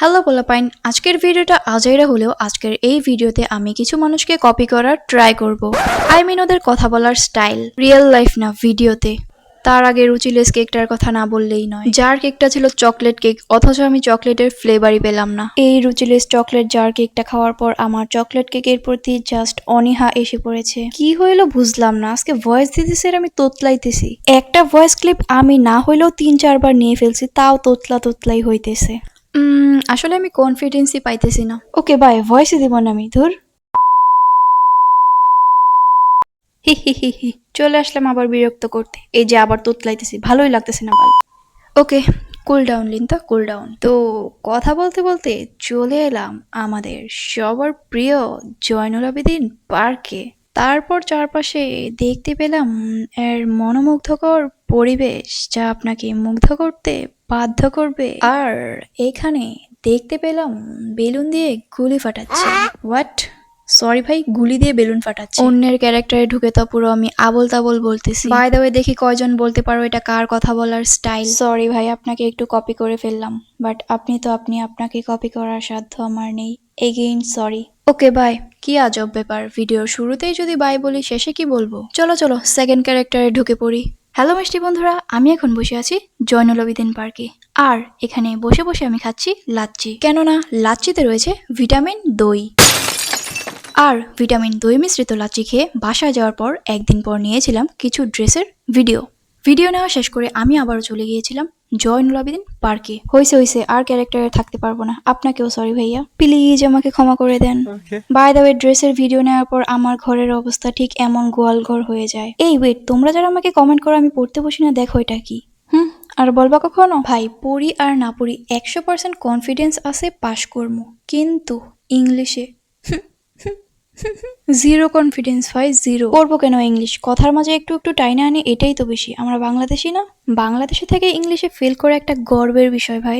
Hello পোলাপাইন, আজকের ভিডিওটা আজাইরা হলেও আজকের এই ভিডিওতে আমি কিছু মানুষকে কপি করার ট্রাই করব। আই মিন ওদের কথা বলার স্টাইল রিয়েল লাইফ না ভিডিওতে। তার আগে রুচিলেস কেকটার কথা না বললেই নয়। যার কেকটা ছিল চকলেট কেক অথচ আমি চকলেটের ফ্লেভারই পেলাম না। এই রুচিলেস চকলেট জার কেকটা খাওয়ার পর আমার চকলেট কেকের প্রতি জাস্ট অনীহা এসে পড়েছে। কি হইল বুঝলাম না, আজকে ভয়েস দিতেছে আমি তোতলাইতেছি। একটা ভয়েস ক্লিপ আমি না হইলেও তিন চারবার নিয়ে ফেলছি, তাও তোতলা তোতলাই হইতেছে। উম, আসলে আমি কনফিডেন্সই পাইতেছি না। ওকে বাই ভয়েসই দিব না আমি ধুর। হি হি হি হি। চলে আসলাম আবার বিরক্ত করতে। এই যে আবার তোতলাইতেছি ভালোই লাগতেছে না ভালো। ওকে কুল ডাউন লিন্তা কুল ডাউন তো কথা বলতে বলতে চলে এলাম আমাদের সবার প্রিয় জয়নুল আবেদিন পার্কে। তারপর চারপাশে দেখতে পেলাম এর মনোমুগ্ধকর পরিবেশ যা আপনাকে মুগ্ধ করতে বাধ্য করবে। আর এখানে দেখতে পেলাম বেলুন দিয়ে গুলি ফাটাচ্ছে। হোয়াট সরি ভাই গুলি দিয়ে বেলুন ফাটাচ্ছে। অন্যের ক্যারেক্টারে ঢুকে তো পুরো আমি আবল তাবল বলতেছি। বাই দ্য ওয়ে দেখি কয়জন বলতে পারো এটা কার কথা বলার স্টাইল সরি ভাই আপনাকে একটু কপি করে ফেললাম। বাট আপনি তো আপনি আপনাকে কপি করার সাধ্য আমার নেই। এগেইন সরি ওকে বাই কি আজব ব্যাপার, ভিডিওর শুরুতেই যদি বাই বলি, শেষে কি বলব? চলো চলো সেকেন্ড ক্যারেক্টারে ঢুকে পড়ি। হ্যালো মিষ্টি বন্ধুরা, আমি এখন বসে আছি জয়নুল আবেদিন পার্কে। আর এখানে বসে বসে আমি খাচ্ছি লাচ্ছি। কেননা লাচ্ছিতে রয়েছে ভিটামিন দই। আর ভিটামিন দই মিশ্রিত লাচ্ছি খেয়ে বাসায় যাওয়ার পর একদিন পর নিয়েছিলাম কিছু ড্রেসের ভিডিও। ভিডিও নেওয়া শেষ করে আমি আবারও চলে গিয়েছিলাম জয়নুল আবেদিন পার্কে। হয়েছে হয়েছে আর ক্যারেক্টারে থাকতে পারব না। আপনাকেও সরি ভাইয়া। প্লিজ আমাকে ক্ষমা করে দেন। বাই দ্য ওয়ে ড্রেসের ভিডিও নেওয়ার পর আমার ঘরের অবস্থা ঠিক এমন গোয়াল ঘর হয়ে যায়। এই ওয়েট তোমরা যারা আমাকে কমেন্ট করো আমি পড়তে বসি না দেখো এটা কি। হুম? আর বলবা কখনো? ভাই পড়ি আর না পড়ি একশো পার্সেন্ট কনফিডেন্স আছে পাশ করব। কিন্তু ইংলিশে জিরো কনফিডেন্স হয় জিরো করব কেন ইংলিশ কথার মাঝে একটু একটু টাইনা আনি এটাই তো বেশি। আমরা বাংলাদেশি না? বাংলাদেশে থেকে ইংলিশে ফেল করে একটা গর্বের বিষয় ভাই।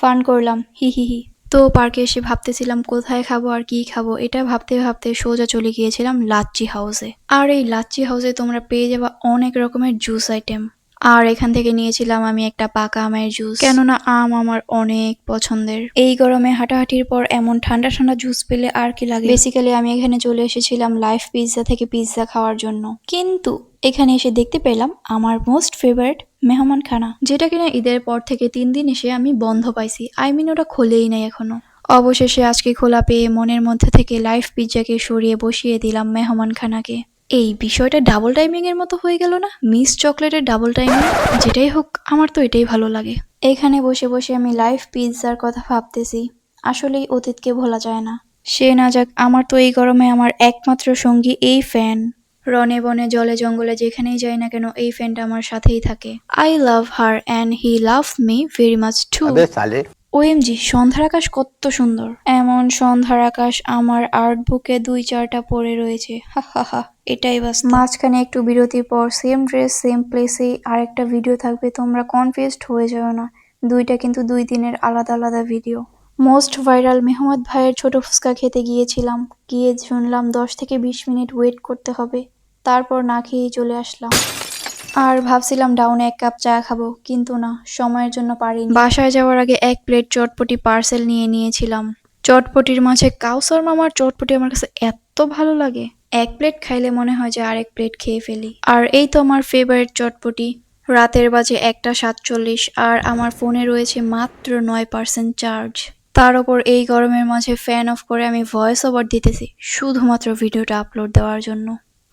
ফান করলাম হি হি হি। তো পার্কে এসে ভাবতেছিলাম কোথায় খাব আর কি খাব? এটা ভাবতে ভাবতে সোজা চলে গিয়েছিলাম লাচ্চি হাউসে আর এই লাচ্চি হাউসে তোমরা পেয়ে যাবা অনেক রকমের জুস আইটেম আর এখান থেকে নিয়েছিলাম আমি একটা পাকা আমের জুস কেননা আম আমার অনেক পছন্দের। এই গরমে হাঁটাহাঁটির পর এমন ঠান্ডা ঠান্ডা জুস পেলে আর কি লাগে? বেসিক্যালি আমি এখানে চলে এসেছিলাম লাইফ পিৎজা থেকে পিৎজা খাওয়ার জন্য। কিন্তু এখানে এসে দেখতে পেলাম আমার মোস্ট ফেভারিট মেহমান খানা। যেটা কিনা ঈদের পর থেকে তিন দিন এসে আমি বন্ধ পাইছি। আই মিন ওটা খোলেই নাই এখনও। অবশেষে আজকে খোলা পেয়ে মনের মধ্যে থেকে লাইফ পিৎজাকে সরিয়ে বসিয়ে দিলাম মেহমান খানাকে। এই বিষয়টা ডাবল টাইমিংয়ের মতো হয়ে গেল না? মিস চকলেটের ডাবল টাইমিং যেটাই হোক, আমার তো এটাই ভালো লাগে। এখানে বসে বসে আমি লাইফ পিৎজার কথা ভাবতেছি। আসলেই অতীতকে ভোলা যায় না। সে না যাক, আমার তো এই গরমে আমার একমাত্র সঙ্গী এই ফ্যান রনে বনে, জলে জঙ্গলে যেখানেই যাই না কেন, এই ফ্যানটা আমার সাথেই থাকে। I love her and he love me very much too OMG, সন্ধ্যার আকাশ কত সুন্দর। এমন সন্ধ্যার আকাশ আমার আর্ট বুকে দুই চারটা পড়ে রয়েছে। হা হা হা, এটাই বাস মাঝখানে একটু বিরতির পর সেম ড্রেস, সেম প্লেসে আরেকটা ভিডিও থাকবে, তোমরা কনফিউজড হয়ে যাও না। দুইটা কিন্তু দুই দিনের আলাদা আলাদা ভিডিও। মোস্ট ভাইরাল মেহমদ ভাইয়ের ছোট ফুচকা খেতে গিয়েছিলাম। গিয়ে শুনলাম দশ থেকে বিশ মিনিট ওয়েট করতে হবে। তারপর না খেয়েই চলে আসলাম। আর ভাবছিলাম ডাউনে এক কাপ চা খাব কিন্তু না সময়ের জন্য পারিনি। বাসায় যাওয়ার আগে এক প্লেট চটপটি পার্সেল নিয়ে নিয়েছিলাম। চটপটির মাঝে কাউসার মামার চটপটি আমার কাছে এত ভালো লাগে। এক প্লেট খাইলে মনে হয় যে আরেক প্লেট খেয়ে ফেলি। আর এই তো আমার ফেভারিট চটপটি। রাতের বাজে একটা সাতচল্লিশ আর আমার ফোনে রয়েছে মাত্র নয় পার্সেন্ট চার্জ তার ওপর এই গরমের মাঝে ফ্যান অফ করে আমি ভয়েস ওভার দিতেছি শুধুমাত্র ভিডিওটা আপলোড দেওয়ার জন্য।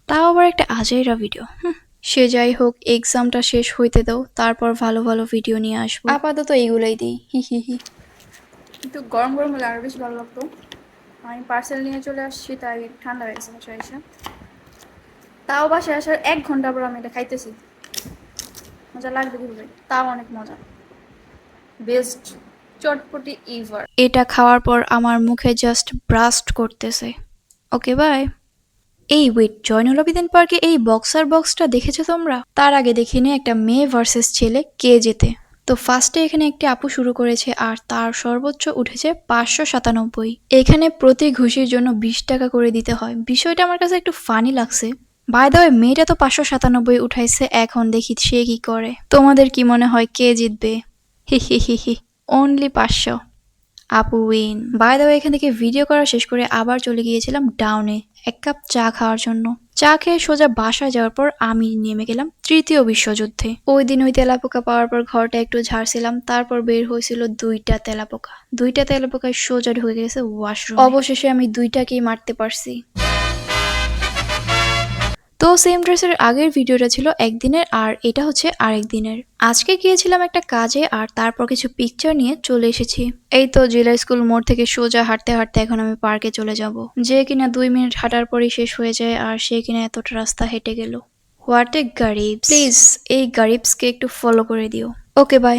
তাও আবার একটা আজাইরা ভিডিও হুম, সে যাই হোক এক্সামটা শেষ হইতে দাও তারপর ভালো ভালো ভিডিও নিয়ে আসব। আপাতত এইগুলাই দিই। হি হি হি। একটু গরম গরম হলে আরও বেশি ভালো লাগতো। আমি পার্সেল নিয়ে চলে আসছি তাই ঠান্ডা হয়ে গেছে বাসায় এসে। তাও বাসায় আসার এক ঘণ্টা পর আমি এটা খাইতেছি। মজা লাগবে কীভাবে? তাও অনেক মজা। বেস্ট চটপটি ইভার এটা খাওয়ার পর আমার মুখে জাস্ট ব্রাস্ট করতেছে। ওকে বাই এই ওয়েট জয়নুল আবেদিন পার্কে এই বক্সার বক্সটা দেখেছ তোমরা? তার আগে দেখিনি একটা মেয়ে ভার্সেস ছেলে কে যেতে তো ফার্স্টে এখানে একটি আপু শুরু করেছে আর তার সর্বোচ্চ উঠেছে পাঁচশো সাতানব্বই। এখানে প্রতি ঘুষির জন্য বিশ টাকা করে দিতে হয়। বিষয়টা আমার কাছে একটু ফানি লাগছে। বাই দ্য ওয়ে মেয়েটা তো পাঁচশো সাতানব্বই উঠাইছে, এখন দেখি সে কি করে। তোমাদের কি মনে হয় কে জিতবে? হি হি হি হি অনলি পাঁচশো। আপু উইন। বাই দাও এখান থেকে ভিডিও করা শেষ করে আবার চলে গিয়েছিলাম ডাউনে। এক কাপ চা খাওয়ার জন্য। চা খেয়ে সোজা বাসায় যাওয়ার পর আমি নেমে গেলাম তৃতীয় বিশ্বযুদ্ধে। ওই দিন ওই তেলাপোকা পাওয়ার পর ঘরটা একটু ঝাড়ছিলাম, তারপর বের হয়েছিল দুইটা তেলাপোকা। দুইটা তেলাপোকায় সোজা ঢুকে গেছে ওয়াশরুম। অবশেষে আমি দুইটাকেই মারতে পারছি। তো সেম ড্রেসের আগের ভিডিওটা ছিল একদিনের আর এটা হচ্ছে আরেক দিনের আজকে গিয়েছিলাম একটা কাজে আর তারপর কিছু পিকচার নিয়ে চলে এসেছি। এই তো জেলা স্কুল মোড় থেকে সোজা হাঁটতে হাঁটতে এখন আমি পার্কে চলে যাব। যে কিনা দুই মিনিট হাঁটার পরই শেষ হয়ে যায় আর সে কিনা এতটা রাস্তা হেঁটে গেল। হোয়াট এ গারিব প্লিজ এই গারিবসকে একটু ফলো করে দিও। Okay bye